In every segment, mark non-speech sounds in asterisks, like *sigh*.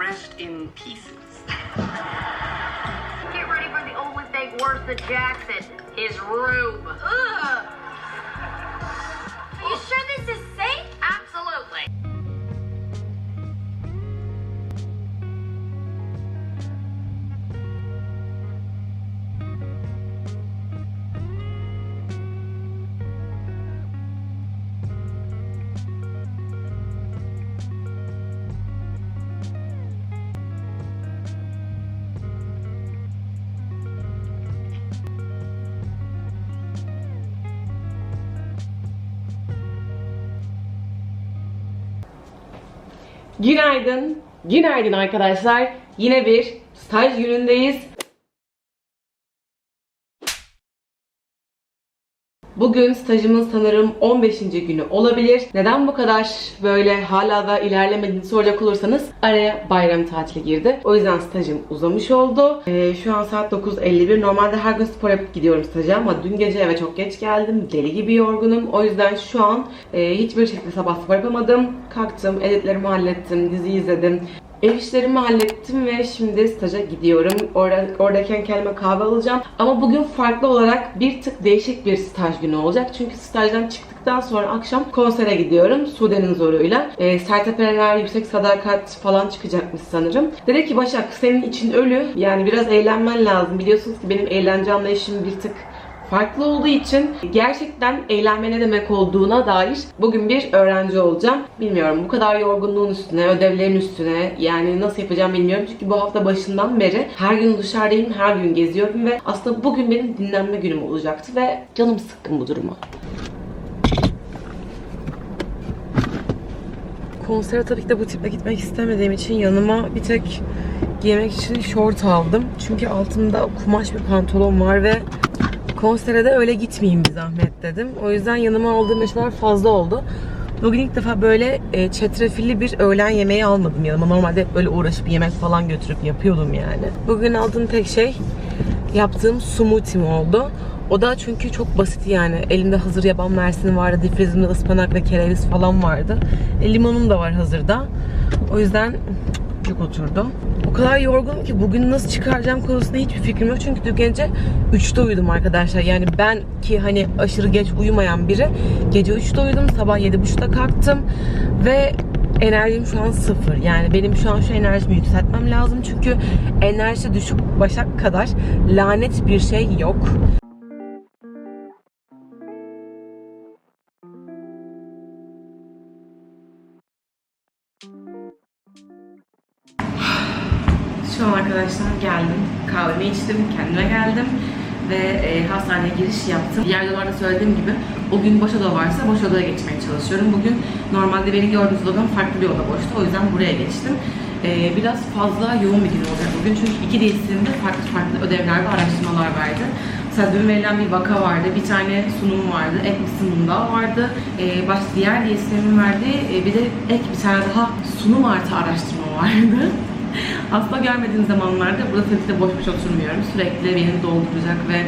rest in pieces. Get ready for the only thing worse than Jackson, his room. Ugh. Günaydın. Günaydın arkadaşlar. Yine bir staj günündeyiz. Bugün stajımın sanırım 15. günü olabilir. Neden bu kadar böyle hala da ilerlemediğini soracak olursanız araya bayram tatili girdi. O yüzden stajım uzamış oldu. Ee, şu an saat 9.51. Normalde her gün spor yapıp gidiyorum staja ama dün gece eve çok geç geldim. Deli gibi yorgunum. O yüzden şu an e, hiçbir şekilde sabah spor yapamadım. Kalktım, editlerimi hallettim, dizi izledim. Ev işlerimi hallettim ve şimdi staja gidiyorum. Orada, oradayken kendime kahve alacağım. Ama bugün farklı olarak bir tık değişik bir staj günü olacak. Çünkü stajdan çıktıktan sonra akşam konsere gidiyorum. Sude'nin zoruyla. E, Sertab Erener, Yüksek Sadakat falan çıkacakmış sanırım. Dedi ki Başak senin için ölü. Yani biraz eğlenmen lazım. Biliyorsunuz ki benim eğlence anlayışım bir tık farklı olduğu için gerçekten eğlenme ne demek olduğuna dair bugün bir öğrenci olacağım. Bilmiyorum bu kadar yorgunluğun üstüne, ödevlerin üstüne yani nasıl yapacağım bilmiyorum. Çünkü bu hafta başından beri her gün dışarıdayım, her gün geziyorum ve aslında bugün benim dinlenme günüm olacaktı ve canım sıkkın bu duruma. Konsere tabii ki de bu tiple gitmek istemediğim için yanıma bir tek giymek için şort aldım. Çünkü altımda kumaş bir pantolon var ve konsere de öyle gitmeyeyim bir zahmet dedim. O yüzden yanıma aldığım eşyalar fazla oldu. Bugün ilk defa böyle e, çetrefilli bir öğlen yemeği almadım yanıma. Normalde böyle uğraşıp yemek falan götürüp yapıyordum yani. Bugün aldığım tek şey yaptığım smoothie'm oldu. O da çünkü çok basit yani. Elimde hazır yaban mersini vardı. Difrizimde ıspanak ve kereviz falan vardı. E, limonum da var hazırda. O yüzden çok oturdu. O kadar yorgunum ki bugün nasıl çıkaracağım konusunda hiçbir fikrim yok. Çünkü dün gece 3'te uyudum arkadaşlar. Yani ben ki hani aşırı geç uyumayan biri gece 3'te uyudum. Sabah 7.30'da kalktım. Ve enerjim şu an sıfır. Yani benim şu an şu enerjimi yükseltmem lazım. Çünkü enerji düşük başak kadar lanet bir şey yok. An arkadaşlar geldim. Kahvemi içtim, kendime geldim ve e, hastaneye giriş yaptım. Diğer videolarda söylediğim gibi o gün boş oda varsa boş odaya geçmeye çalışıyorum. Bugün normalde beni gördüğünüz odam farklı bir oda boştu. O yüzden buraya geçtim. E, biraz fazla yoğun bir gün olacak bugün. Çünkü iki DSM'de farklı farklı ödevler ve araştırmalar verdi. Mesela dün verilen bir vaka vardı, bir tane sunum vardı, ek bir sunum daha vardı. E, başka diğer DSM'in verdiği e, bir de ek bir tane daha sunum artı araştırma vardı. *laughs* Asla görmediğim zamanlarda burada tabii de boş boş oturmuyorum. Sürekli beni dolduracak ve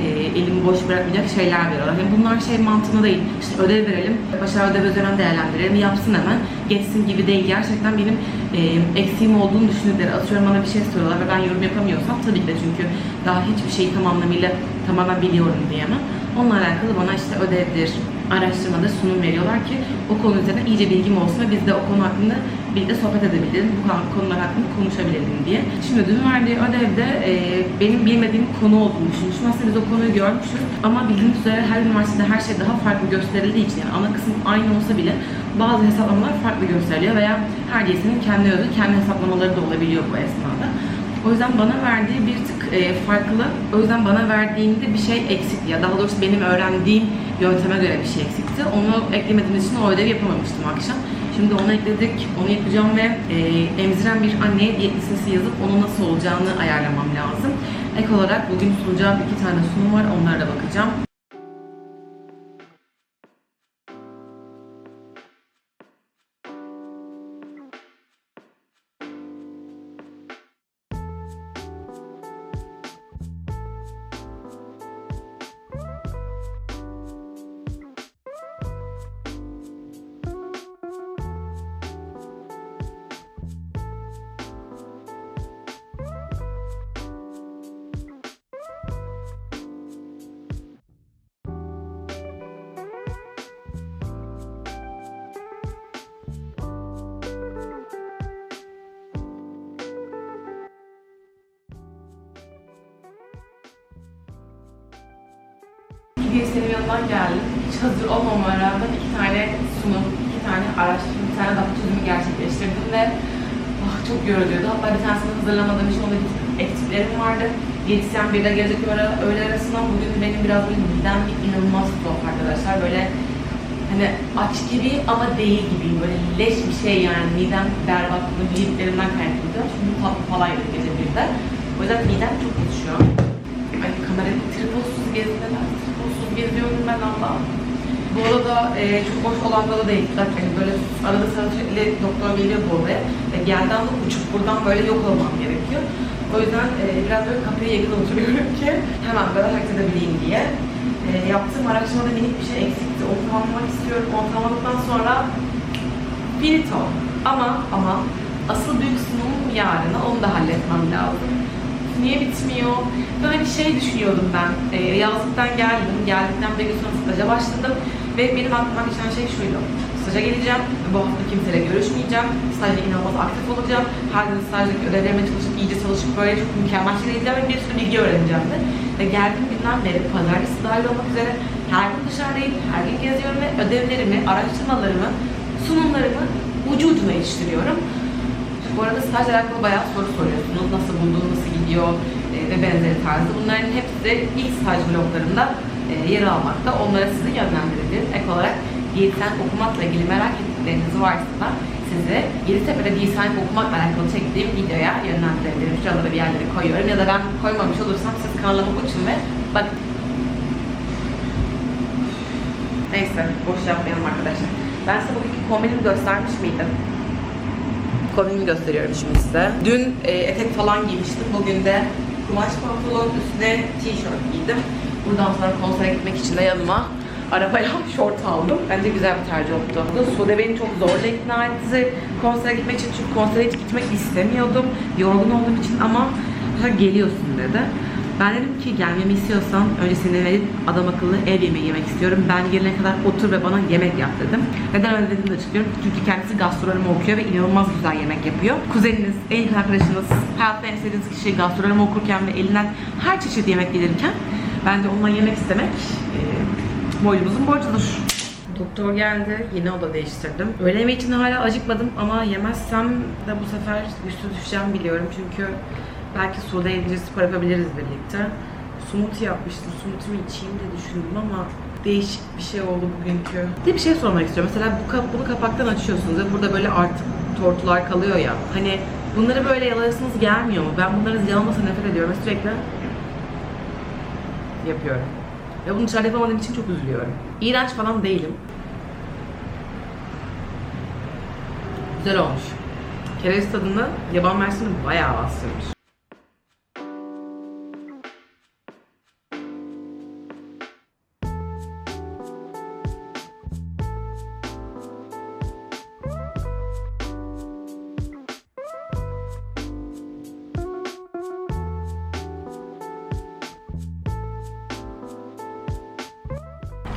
e, elimi boş bırakmayacak şeyler veriyorlar. Yani bunlar şey mantığında değil. İşte ödev verelim, başarı ödev üzerinden değerlendirelim, yapsın hemen, geçsin gibi değil. Gerçekten benim e, eksiğim olduğunu düşündükleri, atıyorum bana bir şey soruyorlar ve ben yorum yapamıyorsam tabii ki de çünkü daha hiçbir şeyi tam anlamıyla tamamen biliyorum diyemem. Onunla alakalı bana işte ödevdir, araştırmada sunum veriyorlar ki o konu üzerine iyice bilgim olsun ve biz de o konu hakkında bir de sohbet edebilelim, bu konular hakkında konuşabilelim diye. Şimdi dün verdiği ödevde e, benim bilmediğim konu olduğunu düşünmüştüm. Aslında biz o konuyu görmüşüz ama bildiğiniz üzere her üniversitede her şey daha farklı gösterildiği için yani ana kısım aynı olsa bile bazı hesaplamalar farklı gösteriliyor veya her DS'nin kendi özü, kendi hesaplamaları da olabiliyor bu esnada. O yüzden bana verdiği bir tık e, farklı. O yüzden bana verdiğinde bir şey eksikti. Ya daha doğrusu benim öğrendiğim yönteme göre bir şey eksikti. Onu eklemediğimiz için o ödevi yapamamıştım akşam. Şimdi onu ekledik, onu yapacağım ve e, emziren bir anneye diyet listesi yazıp onun nasıl olacağını ayarlamam lazım. Ek olarak bugün sunacağım iki tane sunum var, onlara da bakacağım. Diyetisyenin yanından geldim. Hiç hazır olmama rağmen iki tane sunum, iki tane araştırma, bir tane daha çözümü gerçekleştirdim ve ah, çok yorucuydu. Hatta bir tanesini hazırlamadığım için onda eksiklerim vardı. Diyetisyen bir de gelecek öğle, arasından bugün benim biraz böyle midem inanılmaz tuhaf arkadaşlar. Böyle hani aç gibi ama değil gibi böyle leş bir şey yani midem berbat bunu yediklerimden kaynaklanıyor. Çünkü tatlı falan yedik gece birde. O yüzden midem çok kötü şu an. Ay kamera tripodsuz gezdiler. Geziyorum ben Allah'ım. Bu arada e, çok boş olan da. Zaten hani böyle arada sürekli doktor geliyor bu odaya. Ve geldiği anda uçup buradan böyle yok olmam gerekiyor. O yüzden e, biraz böyle kapıya yakın oturuyorum ki hemen böyle hareket edebileyim diye. E, yaptığım araştırmada minik bir şey eksikti. Onu tamamlamak istiyorum. Onu tamamladıktan sonra finito. Ama ama asıl büyük sunumum yarına. Onu da halletmem lazım. Niye bitmiyor? Böyle bir şey düşünüyordum ben. E, yazlıktan geldim. Geldikten bir gün sonra staja başladım. Ve benim aklıma geçen şey şuydu. Staja geleceğim. Bu hafta kimseyle görüşmeyeceğim. Stajda inanılmaz aktif olacağım. Her gün stajdaki ödevlerime çalışıp, iyice çalışıp böyle çok mükemmel şeyler izleyeceğim ve bir sürü bilgi öğreneceğim de. Ve geldiğim günden beri pazartesi dahil olmak üzere her gün dışarıdayım, her gün geziyorum ve ödevlerimi, araştırmalarımı, sunumlarımı ucu ucuna yetiştiriyorum. Bu arada stajla alakalı bayağı soru soruyorsunuz. Nasıl buldun, nasıl gidiyor e, ve benzeri tarzı. Bunların hepsi de ilk staj bloklarında e, yer almakta. Onlara sizi yönlendirebilirim. Ek olarak diyetisyen okumakla ilgili merak ettikleriniz varsa da sizi Yeditepe'de diyetisyen okumakla alakalı çektiğim videoya yönlendirebilirim. Şuralara bir yerlere koyuyorum. Ya da ben koymamış olursam siz kanalıma uçun ve bak Neyse, boş yapmayalım arkadaşlar. Ben size bugünkü kombinimi göstermiş miydim? Kombinimi gösteriyorum şimdi size. Dün e, etek falan giymiştim. Bugün de kumaş pantolon üstüne tişört giydim. Buradan sonra konsere gitmek için de yanıma arabaya *laughs* şort aldım. Bence güzel bir tercih oldu. Sude beni çok zorla ikna etti konsere gitmek için. Çünkü konsere hiç gitmek istemiyordum. Yorgun olduğum için ama "Ha, geliyorsun dedi. Ben dedim ki gelmemi istiyorsan önce seni verip adam akıllı ev yemeği yemek istiyorum. Ben gelene kadar otur ve bana yemek yap dedim. Neden öyle dediğimi de açıklıyorum. Çünkü kendisi gastronomi okuyor ve inanılmaz güzel yemek yapıyor. Kuzeniniz, en yakın arkadaşınız, hayatta en sevdiğiniz kişi gastronomi okurken ve elinden her çeşit yemek gelirken bence onunla yemek istemek e, boynumuzun borcudur. Doktor geldi. Yine oda değiştirdim. Öğle yemeği için hala acıkmadım ama yemezsem de bu sefer güçlü düşeceğim biliyorum. Çünkü belki suda eğlence spor yapabiliriz birlikte. Smoothie yapmıştım. Smoothie'mi içeyim de düşündüm ama değişik bir şey oldu bugünkü. Bir bir şey sormak istiyorum. Mesela bu kap, bunu kapaktan açıyorsunuz ve burada böyle artık tortular kalıyor ya. Hani bunları böyle yalayasınız gelmiyor mu? Ben bunları yalaması nefret ediyorum ve sürekli yapıyorum. Ve bunu dışarıda yapamadığım için çok üzülüyorum. İğrenç falan değilim. Güzel olmuş. Kereviz tadını yaban mersini bayağı bastırmış.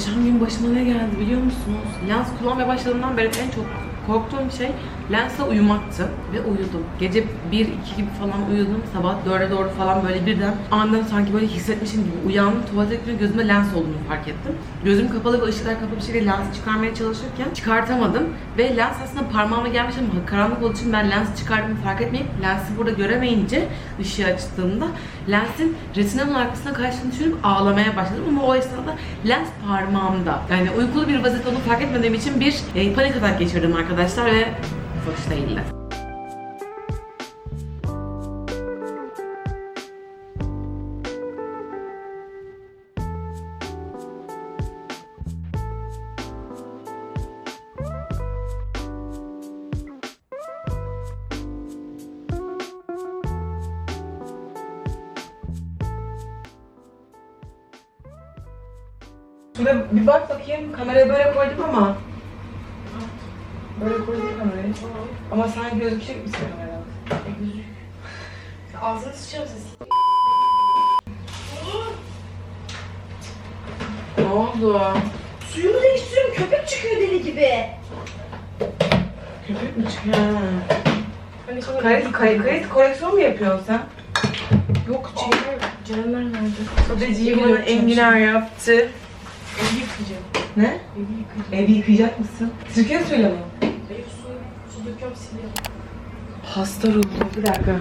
Geçen gün başıma ne geldi biliyor musunuz? Lens kullanmaya başladığımdan beri en çok korktuğum şey lensle uyumaktı ve uyudum. Gece 1-2 gibi falan uyudum. Sabah 4'e doğru falan böyle birden aniden sanki böyle hissetmişim gibi uyandım. Tuvalete gittim gözüme lens olduğunu fark ettim. Gözüm kapalı ve ışıklar kapalı bir şekilde lensi çıkarmaya çalışırken çıkartamadım. Ve lens aslında parmağıma gelmiş ama karanlık olduğu için ben lensi çıkardığımı fark etmeyip lensi burada göremeyince ışığı açtığımda lensin retinanın arkasına kaçtığını düşünüp ağlamaya başladım ama o esnada lens parmağımda. Yani uykulu bir vaziyette onu fark etmediğim için bir e, panik atak geçirdim arkadaşlar ve değildi. Şurada bir bak bakayım. Kameraya böyle koydum ama. Böyle koydum kamerayı. Ama sen gözükecek misin kamerada? Gözük. Ağzını sıçarım ses. Ne oldu? Suyumu değiştiriyorum. Köpek çıkıyor deli gibi. Köpek mi çıkıyor? Kayıt, kayıt, kayıt koreksiyon mu yapıyorsun sen? Yok Ceylan. Cerenler nerede? Sadece enginar yaptı. yıkayacağım. Ne? Evi yıkayacağım. Evi yıkayacak mısın? Sirke suyla mı? Ev su, su döküyorum siliyorum. Hasta ruhu. Bir dakika.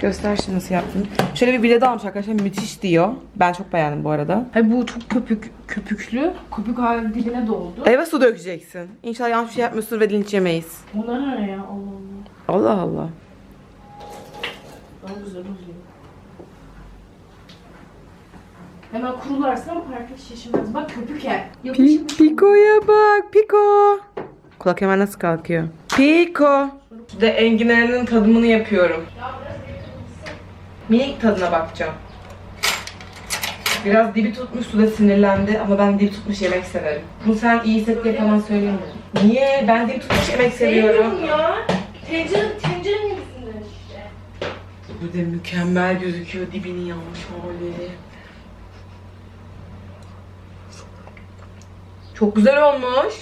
Göster şimdi nasıl yaptın. Şöyle bir bilet almış arkadaşlar. Müthiş diyor. Ben çok beğendim bu arada. Hayır bu çok köpük, köpüklü. Köpük hali diline doldu. Eve su dökeceksin. İnşallah yanlış bir şey yapmıyorsun ve linç yemeyiz. Bunlar ne ya Allah Allah. Allah Allah. Daha güzel oluyor. Hemen kurularsa ama herkes şaşırmaz. Bak köpük yer. Yapışmış. Piko'ya bak. Piko. Kulak hemen nasıl kalkıyor? Piko. Şimdi enginarının tadımını yapıyorum. Minik tadına bakacağım. Biraz dibi tutmuş suda sinirlendi ama ben dibi tutmuş yemek severim. Bunu sen iyi hisset diye falan söylemiyorum. Niye? Ben dibi tutmuş yemek seviyorum. ya. Tencere, tencerenin yüzünden işte. Bu da mükemmel gözüküyor dibini yanmış hali. Çok güzel olmuş.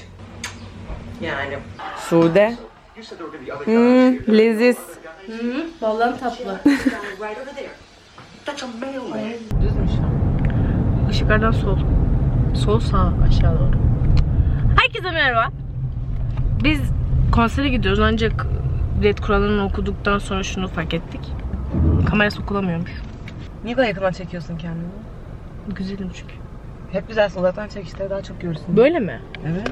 Yani. Sude. Hmm, leziz. Vallahi tatlı. Düzmüş. Işıklardan sol. Sol sağ aşağı doğru. Herkese merhaba. Biz konsere gidiyoruz ancak bilet kurallarını okuduktan sonra şunu fark ettik. Kamera sokulamıyormuş. Niye daha yakından çekiyorsun kendini? Güzelim çünkü. Hep güzel uzaktan çekişleri daha çok görürsün. Böyle mi? Evet.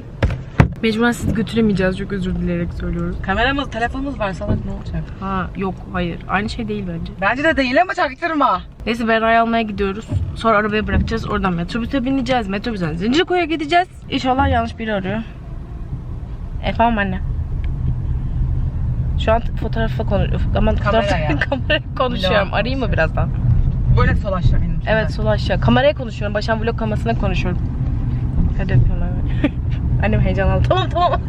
Mecburen sizi götüremeyeceğiz. Çok özür dileyerek söylüyoruz. Kameramız, telefonumuz var salak ne olacak? Ha yok hayır. Aynı şey değil bence. Bence de değil ama çaktırma. Neyse Berra'yı almaya gidiyoruz. Sonra arabaya bırakacağız. Oradan metrobüse bineceğiz. Metrobüsten Zincirlikuyu gideceğiz. İnşallah yanlış biri arıyor. Efendim anne. Şu an fotoğrafa *laughs* konuşuyorum. Aman fotoğraf Kameraya. kameraya konuşuyorum. Vlog Arayayım mı birazdan? Böyle sol aşağı benim. Evet sol aşağı. Kameraya konuşuyorum. Başan vlog kamerasına konuşuyorum. Hadi öpüyorum. Annem heyecanlandı. Tamam tamam.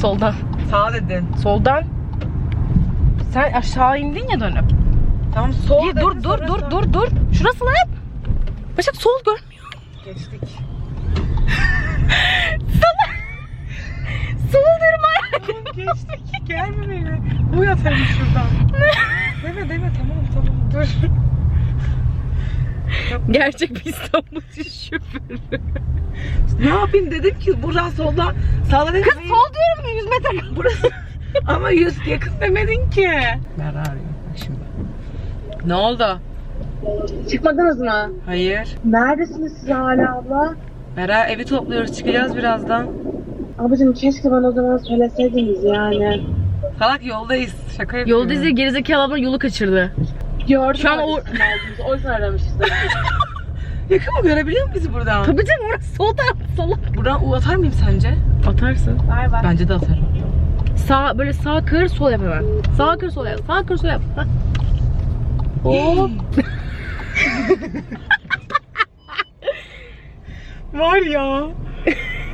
Soldan. Sağ dedin. Soldan. Sen aşağı indin ya dönüp. Tamam sol Bir, dur dur dur dur dur. Şurası lan. Başak sol görmüyor. Geçtik. Sol diyorum hayatım. Geçtik. Gelme beni. Bu yatarım şuradan. deme deme tamam tamam dur. Gerçek bir İstanbul *laughs* şoförü. ne yapayım dedim ki buradan soldan sağdan dedim. Kız sol diyorum 100 metre. Burası *laughs* ama yüz yakın demedin ki. Ben arıyorum bak şimdi. Ne oldu? Çıkmadınız mı? Hayır. Neredesiniz siz hala abla? Bera evi topluyoruz çıkacağız birazdan. Ablacığım keşke bana o zaman söyleseydiniz yani. Salak yoldayız. Şaka yapıyorum. Yol dizi gerizekalı abla yolu kaçırdı. Gördüm Şu an o- O yüzden aramışız. *laughs* Yakın mı görebiliyor muyuz bizi buradan? Tabii canım orası sol taraf sola. Buradan U atar mıyım sence? Atarsın. Bay bay. Bence de atarım. Sağ böyle sağ kır sol yap hemen. Sağ kır sol yap. Sağ kır sol yap. Hah. Hop. *laughs* Var ya.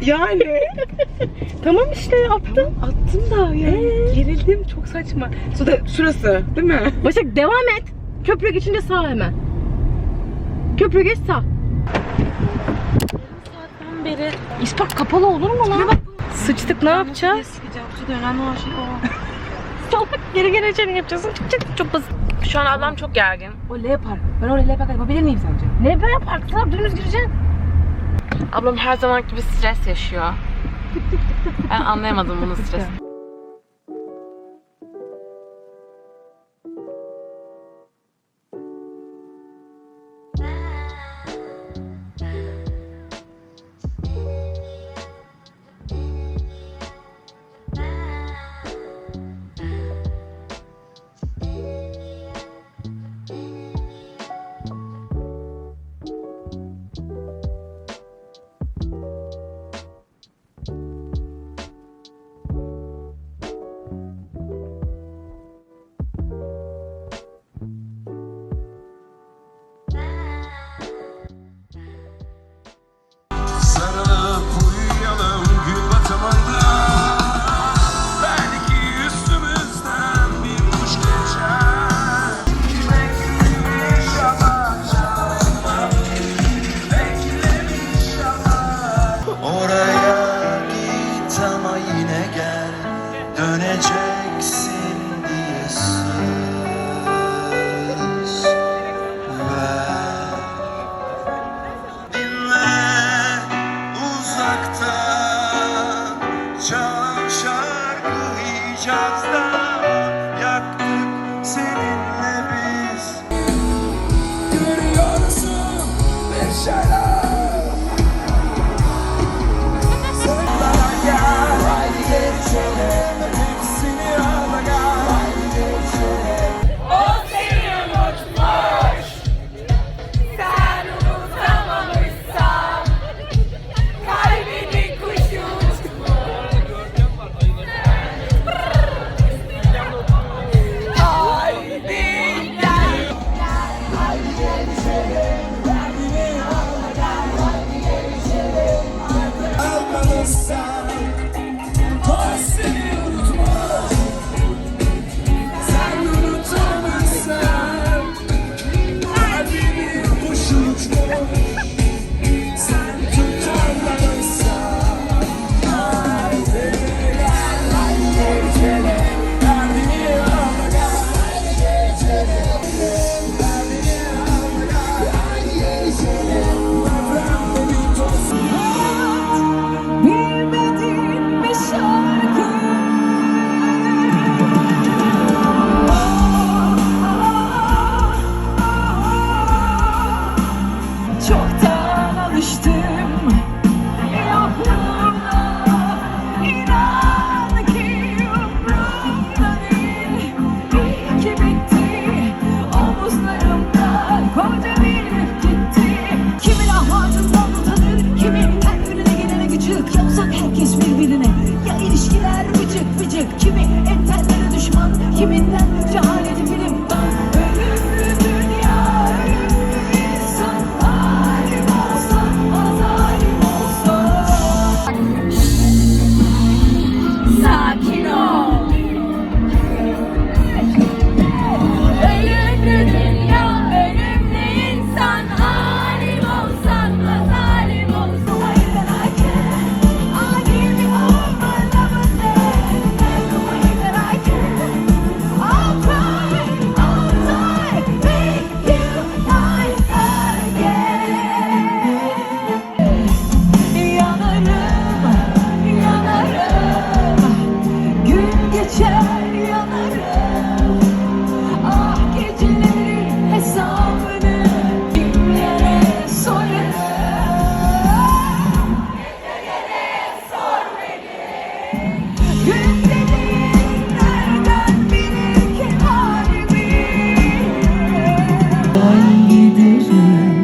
Yani. *laughs* tamam işte attım. Attım da yani. Gerildim çok saçma. Suda şurası değil mi? Başak devam et. Köprüye geçince sağ hemen. Köprüye geç sağ. Saatten beri İspat kapalı olur mu lan? Sıçtık ne yapacağız? Sıkacağım. Suda önemli olan şey o. *laughs* Salak geri geri içeri yapacaksın. Çok, çok, çok basit. Şu an ablam çok gergin. O L park. Ben oraya L park yapabilir miyim sence? Ne ben yapar? Sana dümdüz gireceksin. Ablam her zaman gibi stres yaşıyor. Ben anlayamadım bunun stresi. gel döneceksin diye söz You.